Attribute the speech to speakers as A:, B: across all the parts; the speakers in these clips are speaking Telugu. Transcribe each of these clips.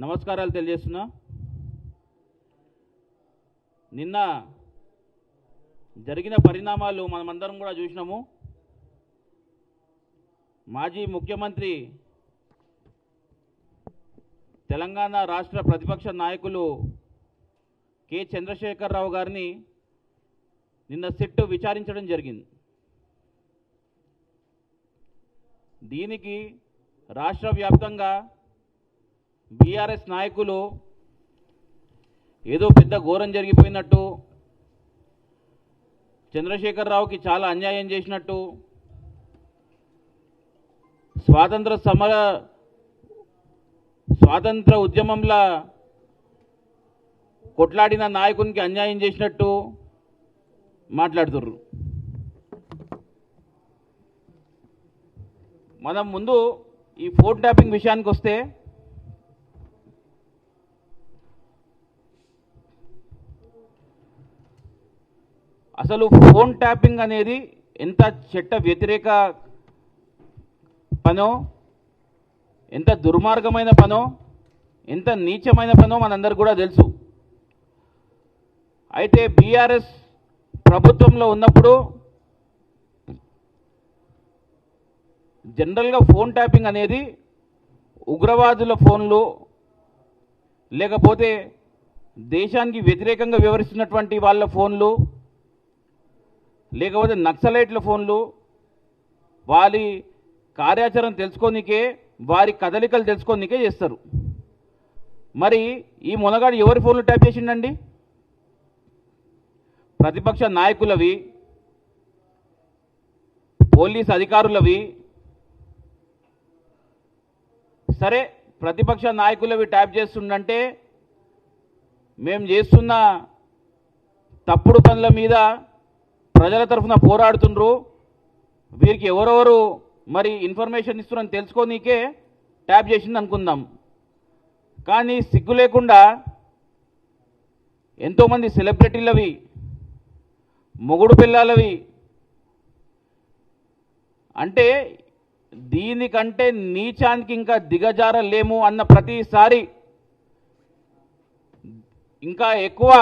A: నమస్కారాలు తెలియజేస్తున్నా. నిన్న జరిగిన పరిణామాలు మనమందరం కూడా చూసినాము. మాజీ ముఖ్యమంత్రి తెలంగాణ రాష్ట్ర ప్రతిపక్ష నాయకులు కె. చంద్రశేఖరరావు గారిని నిన్న సిట్ విచారించడం జరిగింది. దీనికి రాష్ట్ర వ్యాప్తంగా బీఆర్ఎస్ నాయకులు ఏదో పెద్ద ఘోరం జరిగిపోయినట్టు చంద్రశేఖరరావుకి చాలా అన్యాయం చేసినట్టు స్వాతంత్ర సమర స్వాతంత్ర ఉద్యమంలో కొట్లాడిన నాయకునికి అన్యాయం చేసినట్టు మాట్లాడుతుర్రు. మనం ముందు ఈ ఫోన్ ట్యాపింగ్ విషయానికి వస్తే అసలు ఫోన్ ట్యాపింగ్ అనేది ఎంత చట్ట వ్యతిరేక పనో? ఎంత దుర్మార్గమైన పనో? ఎంత నీచమైన పనో మనందరికి కూడా తెలుసు. అయితే బీఆర్ఎస్ ప్రభుత్వంలో ఉన్నప్పుడు జనరల్గా ఫోన్ ట్యాపింగ్ అనేది ఉగ్రవాదుల ఫోన్లు లేకపోతే దేశానికి వ్యతిరేకంగా వివరిస్తున్నటువంటి వాళ్ళ ఫోన్లు లేకపోతే నక్సలైట్ల ఫోన్లు వారి కార్యాచరణ తెలుసుకోనికే వారి కదలికలు తెలుసుకోనికే చేస్తారు. మరి ఈ మునగాడు ఎవరి ఫోన్లు ట్యాప్ చేసిండండి? ప్రతిపక్ష నాయకులవి పోలీస్ అధికారులవి. సరే ప్రతిపక్ష నాయకులవి ట్యాప్ చేస్తుండంటే మేము చేస్తున్న తప్పుడు పనుల మీద ప్రజల తరఫున పోరాడుతుండ్రు. వీరికి ఎవరెవరు మరి ఇన్ఫర్మేషన్ ఇస్తున్నారని తెలుసుకోనీకే ట్యాప్ చేసింది అనుకుందాం. కానీ సిగ్గు లేకుండా ఎంతోమంది సెలబ్రిటీలవి మొగుడు పిల్లలవి అంటే దీనికంటే నీచానికి ఇంకా దిగజారలేము అన్న ప్రతిసారి ఇంకా ఎక్కువ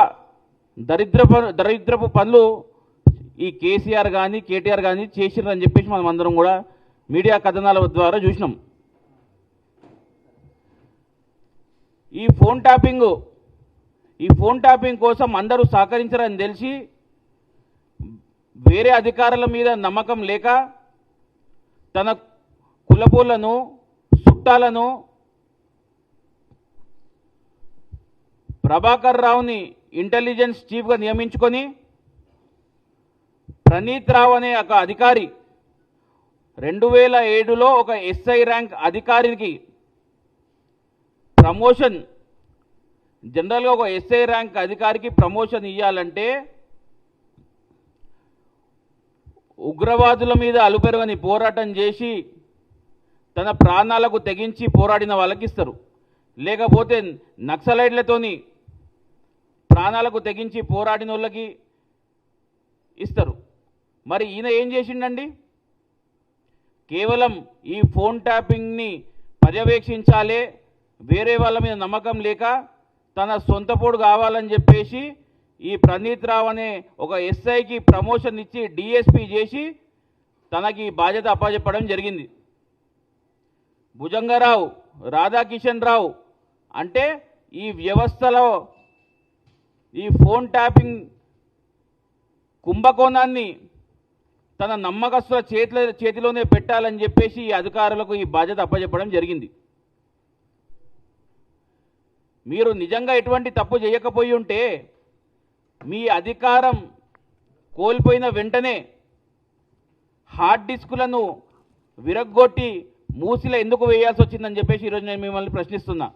A: దరిద్రపు దరిద్రపు పనులు ఈ కేసీఆర్ కానీ కేటీఆర్ కానీ చేసిర్రని చెప్పేసి మనం అందరం కూడా మీడియా కథనాల ద్వారా చూసినాం. ఈ ఫోన్ ట్యాపింగ్ ఈ ఫోన్ ట్యాపింగ్ కోసం అందరూ సహకరించరని తెలిసి వేరే అధికారుల మీద నమ్మకం లేక తన కులపోలను చుట్టాలను ప్రభాకర్ రావుని ఇంటెలిజెన్స్ చీఫ్గా నియమించుకొని ప్రణీత్ రావు అనే ఒక అధికారి రెండు వేల ఏడులో ఒక ఎస్ఐ ర్యాంక్ అధికారికి ప్రమోషన్ జనరల్గా ఒక ఎస్ఐ ర్యాంక్ అధికారికి ప్రమోషన్ ఇవ్వాలంటే ఉగ్రవాదుల మీద అలుపెరగని పోరాటం చేసి తన ప్రాణాలకు తెగించి పోరాడిన వాళ్ళకి ఇస్తారు లేకపోతే నక్సలైట్లతోని ప్రాణాలకు తెగించి పోరాడిన వాళ్ళకి ఇస్తారు. మరి ఈయన ఏం చేసిండండి? కేవలం ఈ ఫోన్ ట్యాపింగ్ని పర్యవేక్షించాలే వేరే వాళ్ళ మీద నమ్మకం లేక తన సొంత పోడు కావాలని చెప్పేసి ఈ ప్రణీత్ రావు అనే ఒక ఎస్ఐకి ప్రమోషన్ ఇచ్చి డిఎస్పి చేసి తనకి బాధ్యత అప్పచెప్పడం జరిగింది. భుజంగరావు రాధాకిషన్ రావు అంటే ఈ వ్యవస్థలో ఈ ఫోన్ ట్యాపింగ్ కుంభకోణాన్ని తన నమ్మకస్తుల చేతిలో చేతిలోనే పెట్టాలని చెప్పేసి ఈ అధికారులకు ఈ బాధ్యత అప్పచెప్పడం జరిగింది. మీరు నిజంగా ఎటువంటి తప్పు చేయకపోయి ఉంటే మీ అధికారం కోల్పోయిన వెంటనే హార్డ్ డిస్కులను విరగ్గొట్టి మూసిలో ఎందుకు వేయాల్సి వచ్చిందని చెప్పేసి ఈరోజు నేను మిమ్మల్ని ప్రశ్నిస్తున్నా.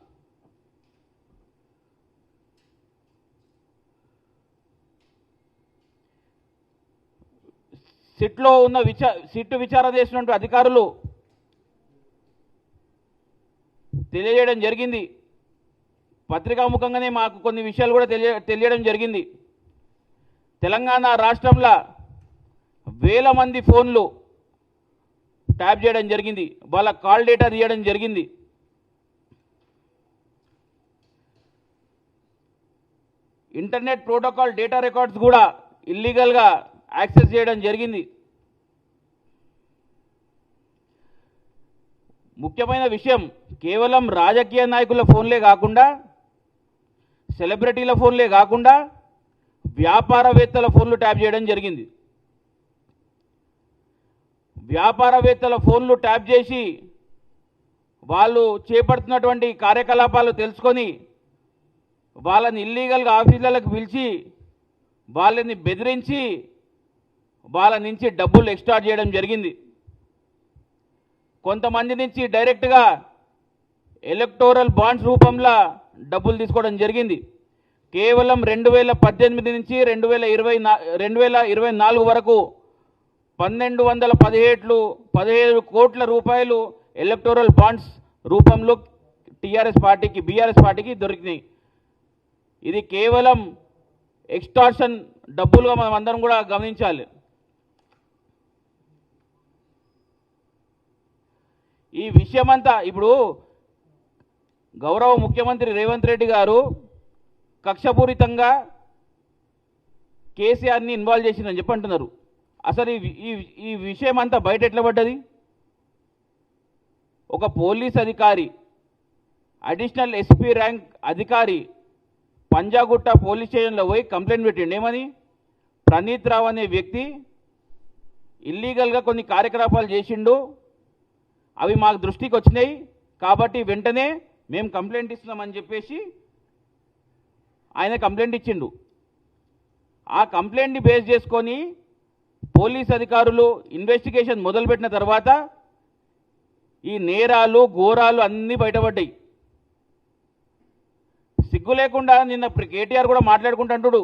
A: సిట్లో ఉన్న విచా సిట్టు విచారణ చేసినటువంటి అధికారులు తెలియజేయడం జరిగింది. పత్రికాముఖంగానే మాకు కొన్ని విషయాలు కూడా తెలియ తెలియడం జరిగింది. తెలంగాణ రాష్ట్రంలో వేల మంది ఫోన్లు ట్యాప్ చేయడం జరిగింది. వాళ్ళ కాల్ డేటా తీయడం జరిగింది. ఇంటర్నెట్ ప్రోటోకాల్ డేటా రికార్డ్స్ కూడా ఇల్లీగల్గా యాక్సెస్ చేయడం జరిగింది. ముఖ్యమైన విషయం కేవలం రాజకీయ నాయకుల ఫోన్లే కాకుండా సెలబ్రిటీల ఫోన్లే కాకుండా వ్యాపారవేత్తల ఫోన్లు ట్యాప్ చేయడం జరిగింది. వ్యాపారవేత్తల ఫోన్లు ట్యాప్ చేసి వాళ్ళు చేపడుతున్నటువంటి కార్యకలాపాలు తెలుసుకొని వాళ్ళని ఇల్లీగల్గా ఆఫీసులకు పిలిచి వాళ్ళని బెదిరించి వాళ్ళ నుంచి డబ్బులు ఎక్స్టార్ట్ చేయడం జరిగింది. కొంతమంది నుంచి డైరెక్ట్గా ఎలక్టోరల్ బాండ్స్ రూపంలో డబ్బులు తీసుకోవడం జరిగింది. కేవలం రెండు వేల పద్దెనిమిది నుంచి రెండు వేల ఇరవై నా రెండు వేల ఇరవై నాలుగు వరకు పన్నెండు వందల పదిహేట్లు పదిహేడు కోట్ల రూపాయలు ఎలక్టోరల్ బాండ్స్ రూపంలో టీఆర్ఎస్ పార్టీకి బీఆర్ఎస్ పార్టీకి దొరికినాయి. ఇది కేవలం ఎక్స్టార్షన్ డబ్బులుగా మనం అందరం కూడా గమనించాలి. ఈ విషయమంతా ఇప్పుడు గౌరవ ముఖ్యమంత్రి రేవంత్ రెడ్డి గారు కక్షపూరితంగా కేసీఆర్ని ఇన్వాల్వ్ చేసిందని చెప్పి అంటున్నారు. అసలు ఈ ఈ ఈ విషయం అంతా బయట ఎట్లా పడ్డది? ఒక పోలీస్ అధికారి అడిషనల్ ఎస్పీ ర్యాంక్ అధికారి పంజాగుట్ట పోలీస్ స్టేషన్లో పోయి కంప్లైంట్ పెట్టిండు. ఏమని? ప్రణీత్ రావు అనే వ్యక్తి ఇల్లీగల్గా కొన్ని కార్యకలాపాలు చేసిండు. అవి మాకు దృష్టికి వచ్చినాయి కాబట్టి వెంటనే మేము కంప్లైంట్ ఇస్తున్నామని చెప్పేసి ఆయన కంప్లైంట్ ఇచ్చిండు. ఆ కంప్లైంట్ని బేస్ చేసుకొని పోలీస్ అధికారులు ఇన్వెస్టిగేషన్ మొదలుపెట్టిన తర్వాత ఈ నేరాలు ఘోరాలు అన్నీ బయటపడ్డాయి. సిగ్గు లేకుండా నిన్న కేటీఆర్ కూడా మాట్లాడుకుంటుంటాడు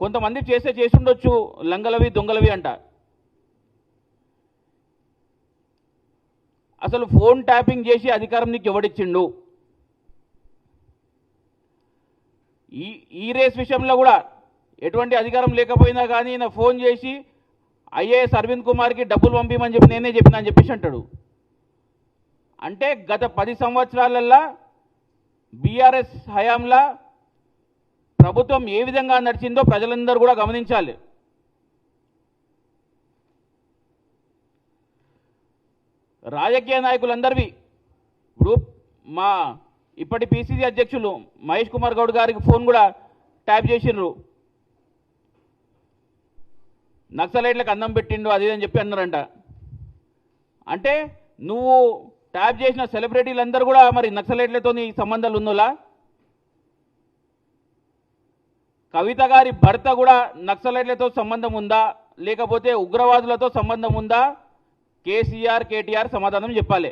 A: కొంతమంది చేస్తే చేసుండొచ్చు లంగలవి దొంగలవి అంట. అసలు ఫోన్ ట్యాపింగ్ చేసి అధికారం నీకు ఎవడిచ్చిండు? ఈ ఈ రేస్ విషయంలో కూడా ఎటువంటి అధికారం లేకపోయినా కానీ నా ఫోన్ చేసి ఐఏఎస్ అరవింద్ కుమార్కి డబ్బులు పంపిమని చెప్పి నేనే చెప్పినా అని చెప్పేసి అంటాడు. అంటే గత పది సంవత్సరాలల్లా బీఆర్ఎస్ హయాంలా ప్రభుత్వం ఏ విధంగా నడిచిందో ప్రజలందరూ కూడా గమనించాలి. రాజకీయ నాయకులందరివి. ఇప్పుడు మా ఇప్పటి పిసిసి అధ్యక్షులు మహేష్ కుమార్ గౌడ్ గారికి ఫోన్ కూడా ట్యాప్ చేసిండ్రు నక్సలైట్లకు అందం పెట్టిండు అది అని చెప్పి అన్నారంట. అంటే నువ్వు ట్యాప్ చేసిన సెలబ్రిటీలందరూ కూడా మరి నక్సలైట్లతో నీ సంబంధాలు ఉన్నోలా? కవిత గారి భర్త కూడా నక్సలైట్లతో సంబంధం ఉందా? లేకపోతే ఉగ్రవాదులతో సంబంధం ఉందా? కేసీఆర్ కేటీఆర్ సమాధానం చెప్పాలి.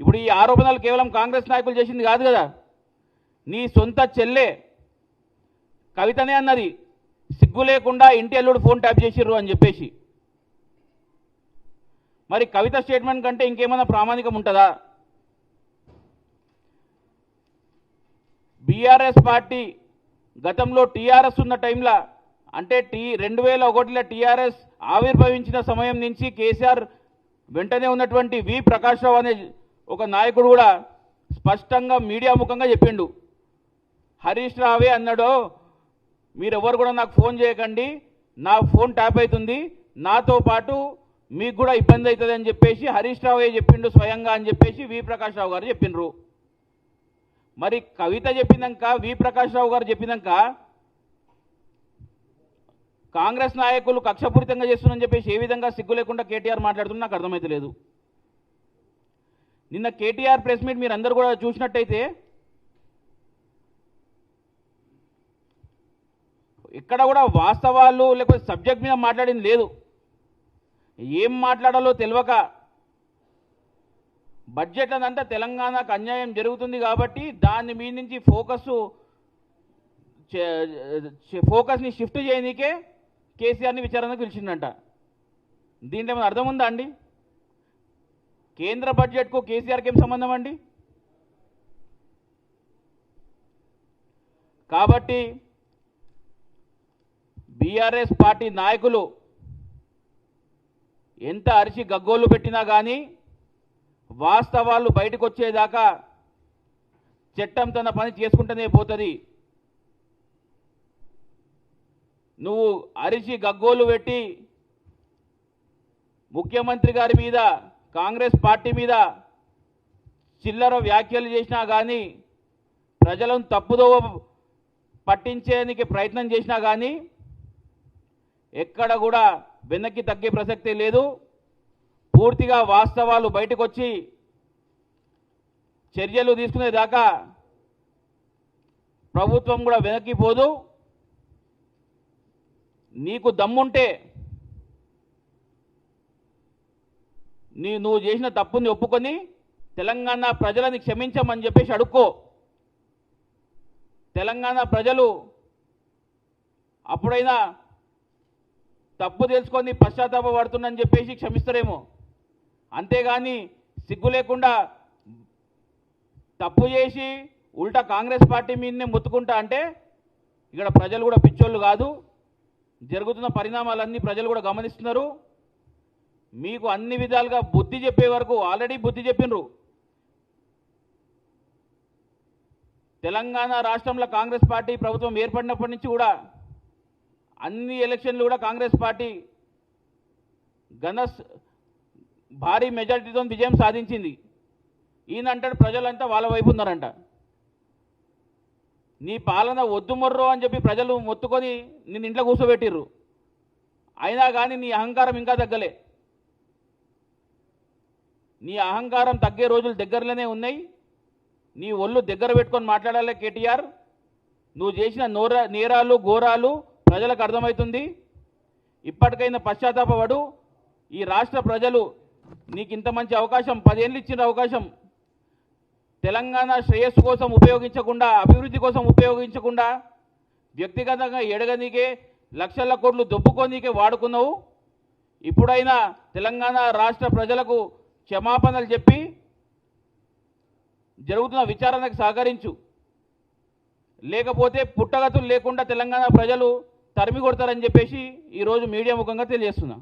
A: ఇప్పుడు ఈ ఆరోపణలు కేవలం కాంగ్రెస్ నాయకులు చేసింది కాదు కదా. నీ సొంత చెల్లె కవితనే అన్నది. సిగ్గు లేకుండా ఇంటి అల్లుడు ఫోన్ ట్యాప్ చేసిర్రు అని చెప్పేసి. మరి కవిత స్టేట్మెంట్ కంటే ఇంకేమైనా ప్రామాణికం ఉంటుందా? బీఆర్ఎస్ పార్టీ గతంలో టీఆర్ఎస్ ఉన్న టైంలో అంటే టీ రెండు వేల ఒకటిలో టీఆర్ఎస్ ఆవిర్భవించిన సమయం నుంచి కేసీఆర్ వెంటనే ఉన్నటువంటి వి ప్రకాష్ రావు అనే ఒక నాయకుడు కూడా స్పష్టంగా మీడియా ముఖంగా చెప్పిండు. హరీష్ రావే అన్నాడు మీరెవరు కూడా నాకు ఫోన్ చేయకండి నా ఫోన్ ట్యాప్ అవుతుంది నాతో పాటు మీకు కూడా ఇబ్బంది అవుతుంది అని చెప్పేసి హరీష్ రావే చెప్పిండు స్వయంగా అని చెప్పేసి వి ప్రకాష్ రావు గారు చెప్పిండ్రు. మరి కవిత చెప్పినాక వి ప్రకాష్ రావు గారు చెప్పినాక కాంగ్రెస్ నాయకులు కక్షపూరితంగా చేస్తున్నారని చెప్పేసి ఏ విధంగా సిగ్గు లేకుండా కేటీఆర్ మాట్లాడుతున్నా నాకు అర్థమైతలేదు నిన్న కేటీఆర్ ప్రెస్ మీట్ మీరు అందరు కూడా చూసినట్టయితే ఇక్కడ కూడా వాస్తవాలు లేకపోతే సబ్జెక్ట్ మీద మాట్లాడింది లేదు. ఏం మాట్లాడాలో తెలియక బడ్జెట్ అదంతా తెలంగాణకు అన్యాయం జరుగుతుంది కాబట్టి దాని మీద నుంచి ఫోకస్ ఫోకస్ని షిఫ్ట్ చేయనీకే కేసీఆర్ని విచారణకు పిలిచిందంట దీంట్లో ఏమైనా అర్థం ఉందా అండి? కేంద్ర బడ్జెట్కు కేసీఆర్కి ఏం సంబంధం అండి? కాబట్టి బీఆర్ఎస్ పార్టీ నాయకులు ఎంత అరిచి గగ్గోలు పెట్టినా కానీ వాస్తవాలు బయటకు వచ్చేదాకా చట్టం తన పని చేసుకుంటూనే పోతుంది. నువ్వు అరిచి గగ్గోలు పెట్టి ముఖ్యమంత్రి గారి మీద కాంగ్రెస్ పార్టీ మీద చిల్లర వ్యాఖ్యలు చేసినా కానీ ప్రజలను తప్పుదోవ పట్టించేందుకు ప్రయత్నం చేసినా కానీ ఎక్కడ కూడా వెనక్కి తగ్గే ప్రసక్తే లేదు. పూర్తిగా వాస్తవాలు బయటకు వచ్చి చర్యలు తీసుకునేదాకా ప్రభుత్వం కూడా వెనక్కి పోదు. నీకు దమ్ముంటే నీ నువ్వు చేసిన తప్పుని ఒప్పుకొని తెలంగాణ ప్రజలని క్షమించమని చెప్పేసి అడుక్కో. తెలంగాణ ప్రజలు అప్పుడైనా తప్పు తెలుసుకొని పశ్చాత్తాపడుతుందని చెప్పేసి క్షమిస్తారేమో. అంతేగాని సిగ్గు లేకుండా తప్పు చేసి ఉల్టా కాంగ్రెస్ పార్టీ మీదనే మొత్తుకుంటా అంటే ఇక్కడ ప్రజలు కూడా పిచ్చోళ్ళు కాదు. జరుగుతున్న పరిణామాలన్నీ ప్రజలు కూడా గమనిస్తున్నారు. మీకు అన్ని విధాలుగా బుద్ధి చెప్పే వరకు ఆల్రెడీ బుద్ధి చెప్పినరు. తెలంగాణ రాష్ట్రంలో కాంగ్రెస్ పార్టీ ప్రభుత్వం ఏర్పడినప్పటి నుంచి కూడా అన్ని ఎలక్షన్లు కూడా కాంగ్రెస్ పార్టీ ఘన భారీ మెజార్టీతో విజయం సాధించింది. ఈయన అంటాడు ప్రజలంతా వాళ్ళ వైపు ఉన్నారంట. నీ పాలన వద్దు మొర్రో అని చెప్పి ప్రజలు మొత్తుకొని నిన్ను ఇంట్లో కూర్చోబెట్టిర్రు. అయినా కానీ నీ అహంకారం ఇంకా తగ్గలే. నీ అహంకారం తగ్గే రోజులు దగ్గరలోనే ఉన్నాయి. నీ ఒళ్ళు దగ్గర పెట్టుకొని మాట్లాడాలి కేటీఆర్. నువ్వు చేసిన నోర నేరాలు ఘోరాలు ప్రజలకు అర్థమవుతుంది. ఇప్పటికైనా పశ్చాత్తాపడు ఈ రాష్ట్ర ప్రజలు నీకు ఇంత మంచి అవకాశం పదేళ్ళు ఇచ్చిన అవకాశం తెలంగాణ శ్రేయస్సు కోసం ఉపయోగించకుండా అభివృద్ధి కోసం ఉపయోగించకుండా వ్యక్తిగతంగా ఎడగనీకే లక్షల కోట్లు దొప్పుకోనీకే వాడుకున్నావు. ఇప్పుడైనా తెలంగాణ రాష్ట్ర ప్రజలకు క్షమాపణలు చెప్పి జరుగుతున్న విచారణకు సహకరించు. లేకపోతే పుట్టగతులు లేకుండా తెలంగాణ ప్రజలు తరిమి కొడతారని చెప్పేసి ఈరోజు మీడియా ముఖంగా తెలియజేస్తున్నా.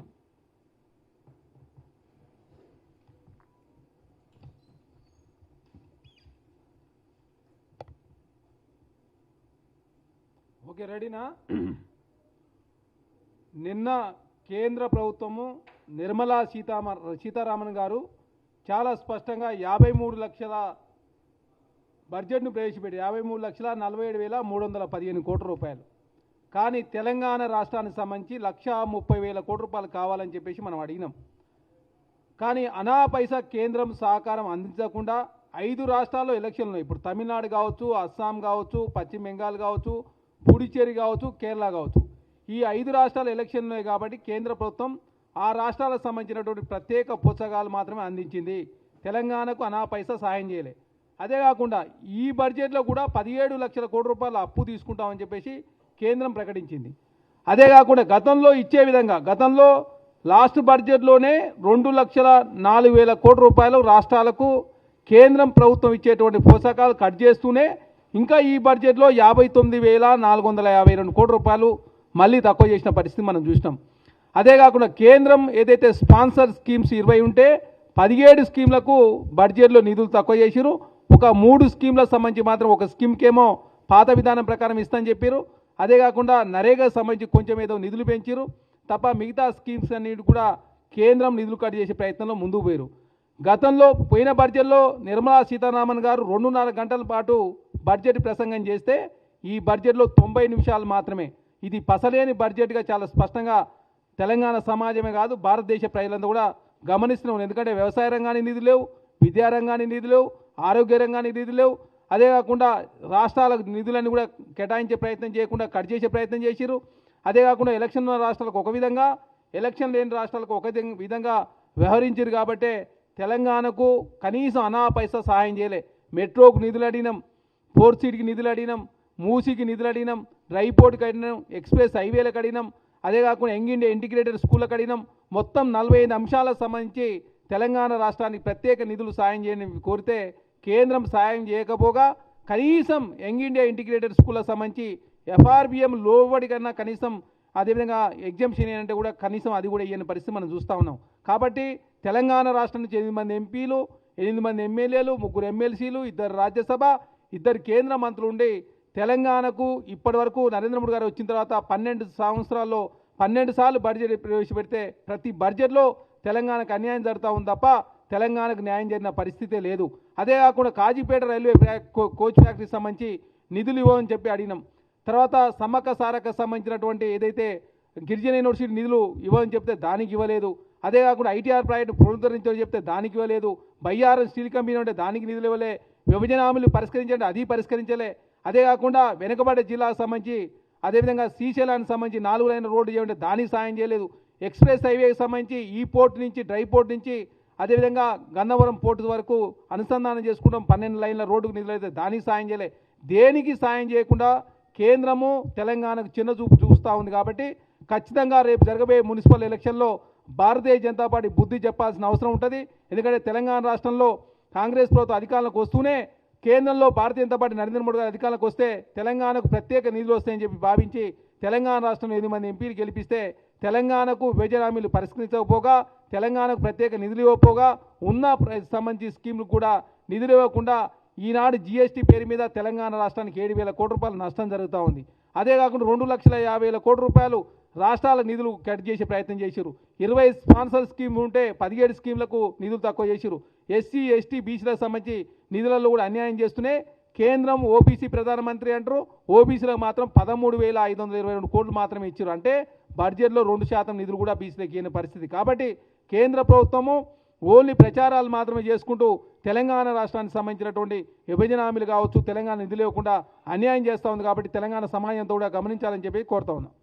B: ఓకే రెడీనా? నిన్న కేంద్ర ప్రభుత్వము నిర్మలా సీతామ సీతారామన్ గారు చాలా స్పష్టంగా యాభై మూడు లక్షల బడ్జెట్ను ప్రవేశపెట్టి యాభై మూడు లక్షల నలభై ఏడు వేల మూడు వందల పదిహేను కోట్ల రూపాయలు. కానీ తెలంగాణ రాష్ట్రానికి సంబంధించి లక్ష ముప్పై వేల కోట్ల రూపాయలు కావాలని చెప్పేసి మనం అడిగినాం. కానీ అనా పైసా కేంద్రం సహకారం అందించకుండా ఐదు రాష్ట్రాల్లో ఎలక్షన్లు ఇప్పుడు తమిళనాడు కావచ్చు అస్సాం కావచ్చు పశ్చిమ బెంగాల్ కావచ్చు పుడుచేరి కావచ్చు కేరళ కావచ్చు. ఈ ఐదు రాష్ట్రాల ఎలక్షన్లు ఉన్నాయి కాబట్టి కేంద్ర ప్రభుత్వం ఆ రాష్ట్రాలకు సంబంధించినటువంటి ప్రత్యేక పుస్తకాలు మాత్రమే అందించింది. తెలంగాణకు అనా పైసా సాయం చేయలే. అదే కాకుండా ఈ బడ్జెట్లో కూడా పదిహేడు లక్షల కోటి రూపాయల అప్పు తీసుకుంటామని చెప్పేసి కేంద్రం ప్రకటించింది. అదే కాకుండా గతంలో ఇచ్చే విధంగా గతంలో లాస్ట్ బడ్జెట్లోనే రెండు లక్షల నాలుగు వేల కోటి రూపాయలు రాష్ట్రాలకు కేంద్రం ప్రభుత్వం ఇచ్చేటువంటి పోషకాలు కట్ చేస్తూనే ఇంకా ఈ బడ్జెట్లో యాభై తొమ్మిది వేల నాలుగు వందల యాభై రెండు కోట్ల రూపాయలు మళ్ళీ తక్కువ చేసిన పరిస్థితి మనం చూసినాం. అదే కాకుండా కేంద్రం ఏదైతే స్పాన్సర్ స్కీమ్స్ ఇరవై ఉంటే పదిహేడు స్కీమ్లకు బడ్జెట్లో నిధులు తక్కువ చేసిరు ఒక మూడు స్కీమ్లకు సంబంధించి మాత్రం ఒక స్కీమ్కేమో పాత విధానం ప్రకారం ఇస్తామని చెప్పారు అదే కాకుండా నరేగా సంబంధించి కొంచెం ఏదో నిధులు పెంచారు తప్ప మిగతా స్కీమ్స్ అన్నిటి కూడా కేంద్రం నిధులు కట్ చేసే ప్రయత్నంలో ముందుకు పోయారు గతంలో పోయిన బడ్జెట్లో నిర్మలా సీతారామన్ గారు రెండున్నర గంటల పాటు బడ్జెట్ ప్రసంగం చేస్తే ఈ బడ్జెట్లో తొంభై నిమిషాలు మాత్రమే. ఇది పసలేని బడ్జెట్గా చాలా స్పష్టంగా తెలంగాణ సమాజమే కాదు భారతదేశ ప్రజలంతా కూడా గమనిస్తున్నాం. ఎందుకంటే వ్యవసాయ రంగానికి నిధులు లేవు విద్యా రంగానికి నిధులు లేవు ఆరోగ్య రంగానికి నిధులు లేవు. అదే కాకుండా రాష్ట్రాలకు నిధులన్నీ కూడా కేటాయించే ప్రయత్నం చేయకుండా కట్ చేసే ప్రయత్నం చేసిరు అదే కాకుండా ఎలక్షన్ ఉన్న రాష్ట్రాలకు ఒక విధంగా ఎలక్షన్ లేని రాష్ట్రాలకు ఒక విధంగా వ్యవహరించారు కాబట్టే తెలంగాణకు కనీసం అనా పైసా సహాయం చేయలే. మెట్రోకు నిధులు అడిగినాం ఫోర్ సీట్కి నిధులు అడిగినాం మూసీకి నిధులు అడిగినాం రైపోర్ట్కి అడిగినాం ఎక్స్ప్రెస్ హైవేలకు అడిగినాం అదే కాకుండా యంగ్ ఇండియా ఇంటిగ్రేటెడ్ స్కూళ్ళకు అడిగినాం. మొత్తం నలభై ఐదు అంశాలకు సంబంధించి తెలంగాణ రాష్ట్రానికి ప్రత్యేక నిధులు సాయం చేయని కోరితే కేంద్రం సాయం చేయకపోగా కనీసం యంగ్ ఇండియా ఇంటిగ్రేటెడ్ స్కూళ్ళకు సంబంధించి ఎఫ్ఆర్బిఎం లోబడి కన్నా కనీసం అదేవిధంగా ఎగ్జామ్షన్ ఏంటంటే కూడా కనీసం అది కూడా ఇవ్వని పరిస్థితి మనం చూస్తూ ఉన్నాం. కాబట్టి తెలంగాణ రాష్ట్రం నుంచి ఎనిమిది మంది ఎంపీలు ఎనిమిది మంది ఎమ్మెల్యేలు ముగ్గురు ఎమ్మెల్సీలు ఇద్దరు రాజ్యసభ ఇద్దరు కేంద్ర మంత్రులు ఉండి తెలంగాణకు ఇప్పటి వరకు నరేంద్ర మోడీ గారు వచ్చిన తర్వాత పన్నెండు సంవత్సరాల్లో పన్నెండు సార్లు బడ్జెట్ ప్రవేశపెడితే ప్రతి బడ్జెట్లో తెలంగాణకు అన్యాయం జరుగుతూ ఉంది తప్ప తెలంగాణకు న్యాయం జరిగిన పరిస్థితే లేదు. అదే కాకుండా కాజీపేట రైల్వే ఫ్యా- కోచ్ ఫ్యాక్టరీకి సంబంధించి నిధులు ఇవ్వమని చెప్పి అడిగినాం. తర్వాత సమ్మక్క సారక సంబంధించినటువంటి ఏదైతే గిరిజన యూనివర్సిటీ నిధులు ఇవ్వని చెప్తే దానికి ఇవ్వలేదు. అదే కాకుండా ఐటీఆర్ ప్రాజెక్టు పునరుద్ధరించని చెప్తే దానికి ఇవ్వలేదు. బయ్యారం స్టీల్ కంపెనీ ఉంటే దానికి నిధులు ఇవ్వలే. విభజన హామీలు పరిష్కరించండి అది పరిష్కరించలే. అదే కాకుండా వెనుకబడే జిల్లాకు సంబంధించి అదేవిధంగా శ్రీశైలానికి సంబంధించి నాలుగు లైన్ రోడ్డు చేయండి దానికి సాయం చేయలేదు. ఎక్స్ప్రెస్ హైవేకి సంబంధించి ఈ పోర్ట్ నుంచి డ్రై పోర్ట్ నుంచి అదేవిధంగా గన్నవరం పోర్టు వరకు అనుసంధానం చేసుకుంటాం. పన్నెండు లైన్ల రోడ్డుకు నిధులైతే దానికి సాయం చేయలే. దేనికి సాయం చేయకుండా కేంద్రము తెలంగాణకు చిన్న చూపు చూస్తూ ఉంది కాబట్టి ఖచ్చితంగా రేపు జరగబోయే మున్సిపల్ ఎలక్షన్లో భారతీయ జనతా పార్టీ బుద్ధి చెప్పాల్సిన అవసరం ఉంటుంది. ఎందుకంటే తెలంగాణ రాష్ట్రంలో కాంగ్రెస్ ప్రభుత్వం అధికారంలోకి వస్తూనే కేంద్రంలో భారతీయ జనతా పార్టీ నరేంద్ర మోడీ గారు అధికారంలోకి వస్తే తెలంగాణకు ప్రత్యేక నిధులు వస్తాయని చెప్పి భావించి తెలంగాణ రాష్ట్రంలో ఎనిమిది మంది ఎంపీలు గెలిపిస్తే తెలంగాణకు విభజన హామీలు పరిష్కరించకపోగా తెలంగాణకు ప్రత్యేక నిధులు ఇవ్వకపోగా ఉన్న ప్ర- సంబంధించి స్కీములు కూడా నిధులు ఇవ్వకుండా ఈనాడు జీఎస్టీ పేరు మీద తెలంగాణ రాష్ట్రానికి ఏడు వేల కోట్ల రూపాయల నష్టం జరుగుతూ ఉంది. అదే కాకుండా రెండు లక్షల యాభై వేల కోట్ల రూపాయలు రాష్ట్రాల నిధులు కట్ చేసే ప్రయత్నం చేశారు ఇరవై స్పాన్సర్ స్కీమ్ ఉంటే పదిహేడు స్కీమ్లకు నిధులు తక్కువ చేశారు ఎస్సీ ఎస్టీ బీసీలకు సంబంధించి నిధులలో కూడా అన్యాయం చేస్తూనే కేంద్రం ఓబీసీ ప్రధానమంత్రి అంటారు. ఓబీసీలకు మాత్రం పదమూడు వేల ఐదు వందల ఇరవై రెండు కోట్లు మాత్రమే ఇచ్చారు అంటే బడ్జెట్లో రెండు శాతం నిధులు కూడా బీసీలకు ఇయ్యని పరిస్థితి. కాబట్టి కేంద్ర ప్రభుత్వము ఓన్లీ ప్రచారాలు మాత్రమే చేసుకుంటూ తెలంగాణ రాష్ట్రానికి సంబంధించినటువంటి విభజన హామీలు కావచ్చు తెలంగాణ నిధులు లేకుండా అన్యాయం చేస్తూ ఉంది కాబట్టి తెలంగాణ సమాజంతో కూడా గమనించాలని చెప్పి కోరుతా ఉన్నాం.